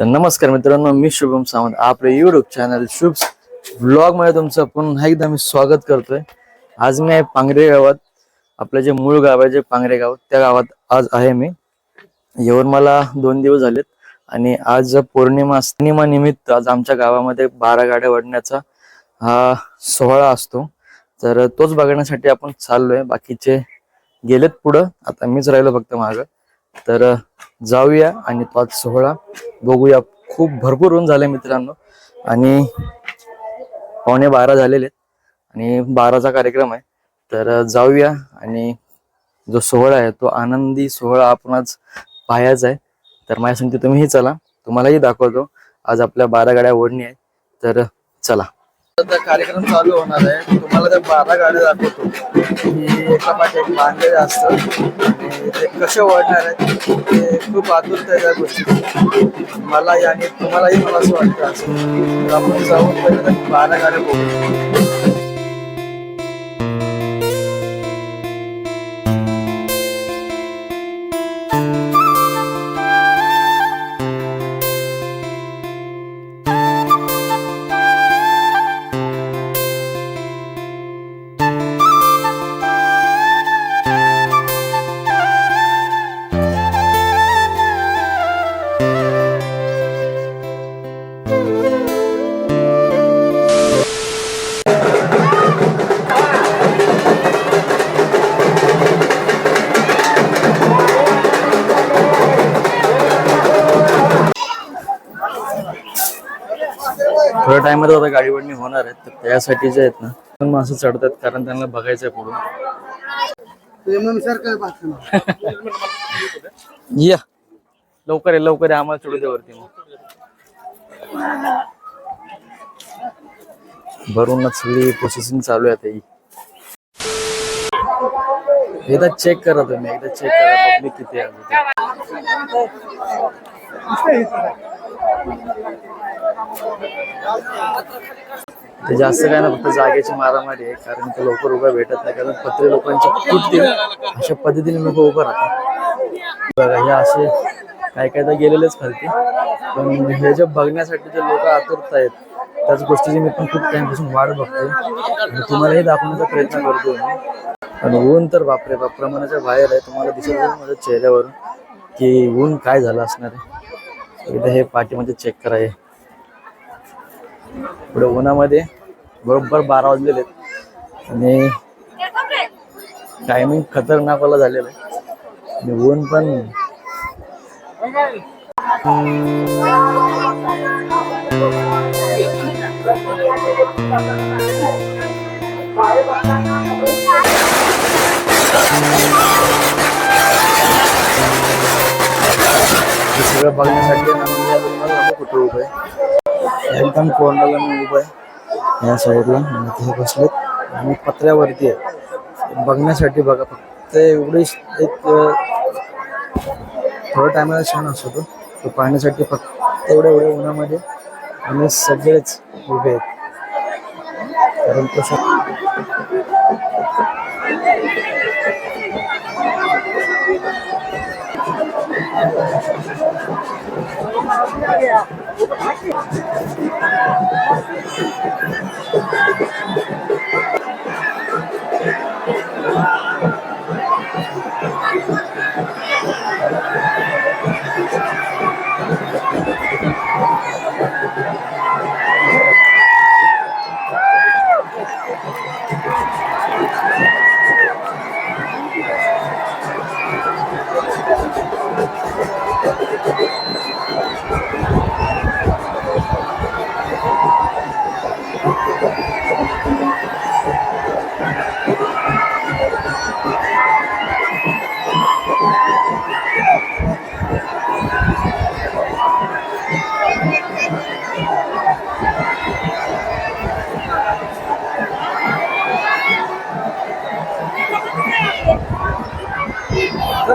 तर नमस्कार मित्रांनो मी शुभम सावंत. आपले युट्यूब चॅनल शुभ ब्लॉगमध्ये तुमचं पुन्हा एकदा मी स्वागत करतोय. आज मी आहे पांगरे गावात. आपलं जे मूळ गाव आहे जे पांगरे गाव त्या गावात आज आहे मी. येऊन मला दोन दिवस झालेत आणि आज पौर्णिमा पौर्णिमा निमित्त आज आमच्या गावामध्ये बारा गाड्या वडण्याचा हा सोहळा असतो. तर तोच बघण्यासाठी आपण चाललोय. बाकीचे गेलेत पुढं. आता मीच राहिलो फक्त मागं. तर जाऊया आणि तो आज सोहळा बघूया. खूप भरपूर ऊन झाले मित्रांनो. आणि पावणे बारा झालेले आहेत. आणि बाराचा कार्यक्रम आहे. तर जाऊया आणि जो सोहळा आहे तो आनंदी सोहळा आपण आज पाहायचा आहे. तर माझ्या सांगते तुम्हीही चला. तुम्हालाही दाखवतो. आज आपल्या बारा गाड्या ओढणी आहेत. तर चला. कार्यक्रम चालू होणार आहे. तुम्हाला त्या बारा गाड्या दाखवतो. की एका पाठी एक बांधलेले असतं आणि ते कसे ओढणार आहेत ते खूप आतुरता आहे त्या गोष्टी मला आणि तुम्हालाही मला असं वाटतं. असं आपण जाऊन पहिले त्या बारा गाड्या बघू. थोड्या टाइमात आता गाडी वडणी होणार आहेत तर त्यासाठी जे आहेत ना पण माणसं चढतात कारण त्यांना बघायचं आहे पुढून या. लवकर आहे लवकर आहे आम्हाला चढू दे वरती मग. भरूनच सगळी प्रोसेसिंग चालू आहे आता ही. एकदा चेक करा तुम्ही एकदा चेक करा पब्लिक किती आहे. ते जास्त काय ना फक्त जागेची मारामारी आहे कारण ते लवकर उभं भेटत नाही कारण पत्रे लोकांची तुटतील अशा पद्धतीने लोक उभं राहतात. बघा हे असे काय काय तर गेलेलेच खालती. पण हे जे बघण्यासाठी जे लोक आतुरत आहेत त्याच गोष्टीची मी पण खूप टाइमपासून वाट बघतोय. आणि तुम्हालाही दाखवण्याचा प्रयत्न करतो मी. आणि ऊन तर बापरे बाप प्रमाणाच्या बाहेर आहे. तुम्हाला दिसत असेल माझ्या चेहऱ्यावरून की ऊन काय झालं असणार आहे. एकदा हे पाठीमध्ये चेक कराय पुढे उन्हामध्ये बरोबर बारा वाजलेले आहेत. आणि टायमिंग खतरनाकला झालेलं आहे. आणि ऊन पण. सगळं बघण्यासाठी कुठं उभं आहे? एकदम कोंडाला मी उभं आहे. या साईडला हे बसलेत. आणि पत्र्यावरती आहे. बघण्यासाठी बघा फक्त एवढी एक थोड्या टायमाला छान असतो तो. पाहण्यासाठी फक्त एवढ्या एवढ्या उन्हामध्ये आम्ही सगळेच उभे आहेत. कारण तसं 我好，姑娘姐，你怎？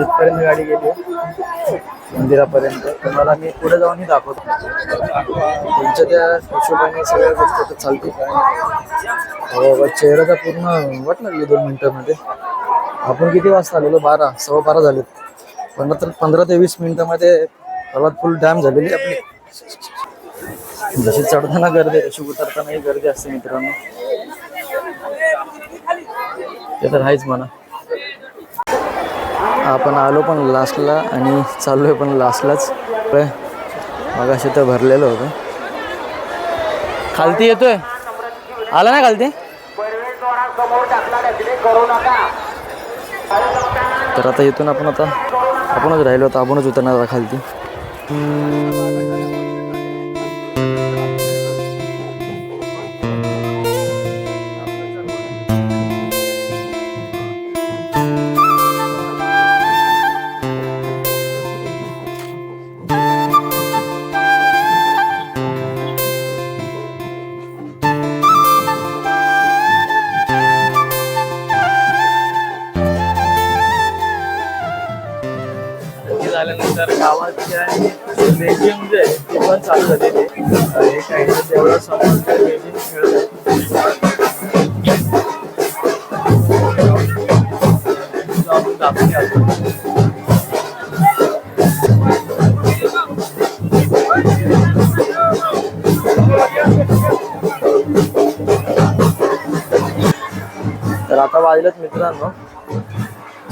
इथपर्यंत गाडी गेली मंदिरापर्यंत. तुम्हाला मी पुढे जाऊनही दाखवतो. तुमच्या त्या हिशोबाने सगळ्या गोष्टी तर चालतील. काय बा, चेहरा तर पूर्ण वाट लागली दोन मिनटामध्ये. आपण किती वाजता आलेलो? बारा सव्वा बारा झालेत. पंधरा तर पंधरा ते वीस मिनिटामध्ये सर्वात फुल डॅम झालेली आपली. जशी चढताना गर्दी तशी उतरतानाही गर्दी असते मित्रांनो. ते तर आहेच म्हणा. आपण आलो पण लास्टला आणि चाललोय पण लास्टलाच मग असे तर भरलेलं होतं. खालती येतोय? आला ना खालती? तर आता इथून आपण आता आपणच राहिलो होतो आपणच उतरणार आता खालती. पण चालू झालेली आहे. काही खेळत दाखवून तर आता वाजलेत मित्रांनो.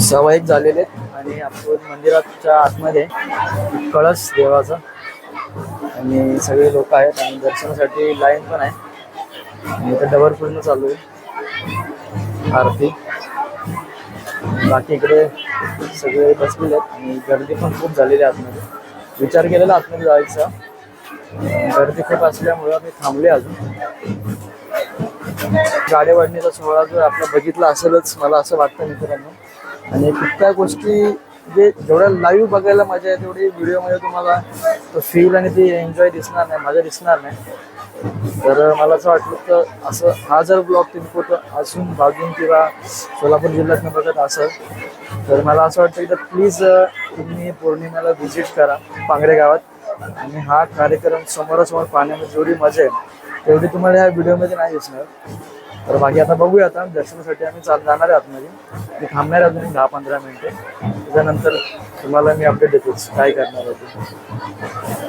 सव्वा झालेले आणि आपण मंदिराच्या आतमध्ये कळस देवाचा आणि सगळे लोक आहेत आणि दर्शनासाठी लाईन पण आहे. आणि इथं डबर पूर्ण चालू आहे. आरती. बाकी इकडे सगळे बसलेले आहेत आणि गर्दी पण खूप झालेली आहे आतमध्ये. विचार केलेला आतमध्ये जायचा. गर्दी खूप असल्यामुळं मी थांबले अजून. गाड्या वाढण्याचा सोहळा जर आपला बघितला असेलच मला असं वाटतं मित्रांनो. आणि कुठल्या गोष्टी जे जेवढ्या लाईव्ह बघायला मजा आहे तेवढी व्हिडिओमध्ये तुम्हाला फील आणि ती एन्जॉय दिसणार नाही मजा दिसणार नाही. तर मला असं वाटलं तर असं हा जर ब्लॉग तुम्ही कुठं असून बाजून किंवा सोलापूर जिल्ह्यात बघत असाल तर मला असं वाटतं की तर प्लीज तुम्ही पौर्णिमेला व्हिजिट करा पांगरे गावात. आणि हा कार्यक्रम समोरासमोर पाहण्यामध्ये जेवढी मजा आहे तेवढी तुम्हाला ह्या व्हिडिओमध्ये नाही दिसणार. तर बाकी आता बघूया आता. दर्शनासाठी आम्ही चाल जाणार आहे आतमध्ये. मी थांबणार आहे अजून दहा पंधरा मिनिटे. त्याच्यानंतर तुम्हाला मी अपडेट देतोच काय करणार आहे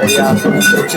ते. तर या पुढची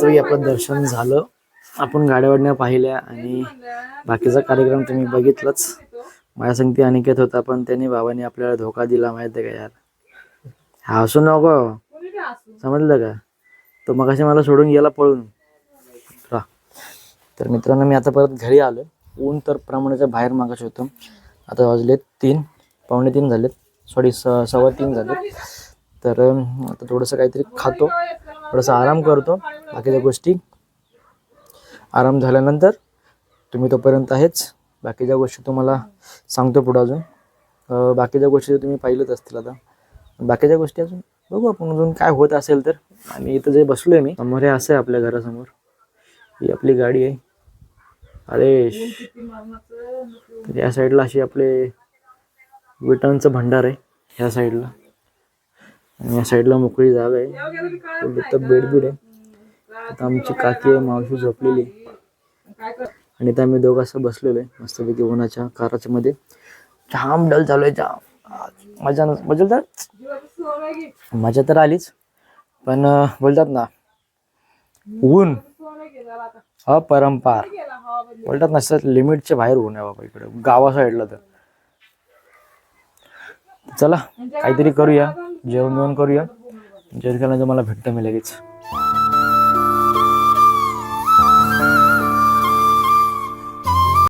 मित्रांनो आपलं दर्शन झालं. आपण गाड्यावडण्या पाहिल्या आणि बाकीचा कार्यक्रम तुम्ही बघितलंच. माझ्या संगती अनिकेत होता पण त्यांनी बाबांनी आपल्याला धोका दिला माहीत आहे का यार? हा हसू नको. समजलं का? तो मग मला सोडून गेला पळून. तर मित्रांनो मी आता परत घरी आलो ऊन तर प्रमाणाच्या बाहेर मागाशी होतं. आता वाजलेत तीन पावणे तीन झालेत. सॉरी स सव्वा तीन झालेत. तर आता थोडंसं काहीतरी खातो. थोडासा आराम करतो. बाकीच्या गोष्टी आराम झाल्यानंतर तुम्ही तोपर्यंत आहेच. बाकीच्या गोष्टी तुम्हाला सांगतो पुढं अजून. बाकीच्या गोष्टी तर तुम्ही पाहिलंच असतील आता. बाकीच्या गोष्टी अजून बघू आपण अजून काय होत असेल तर. आणि इथं जे बसलो आहे मी समोर हे असं आहे आपल्या घरासमोर. ही आपली गाडी आहे. आदेश या साईडला अशी आपले विटांचं भंडार आहे ह्या साईडला. आणि या साईडला मोकळी जागा आहे. इथं बेड बीड आहे. आता आमची काकी आहे मावशी झोपलेली. आहे. आणि आता आम्ही दोघं असं बसलेलो आहे मस्तपैकी उन्हाच्या काराच्या मध्ये. जाम डल चालू आहे जाम. मजा न- मजा तर मजा तर आलीच. पण बोलतात ना ऊन. अपरंपार. बोलतात ना लिमिटच्या बाहेर ऊन आहे बाबा इकडे. गावा साईडला तर. चला काहीतरी करूया. जेवण जेवण करूया. जेवण केल्यानंतर मला भेटतं मी लगेच.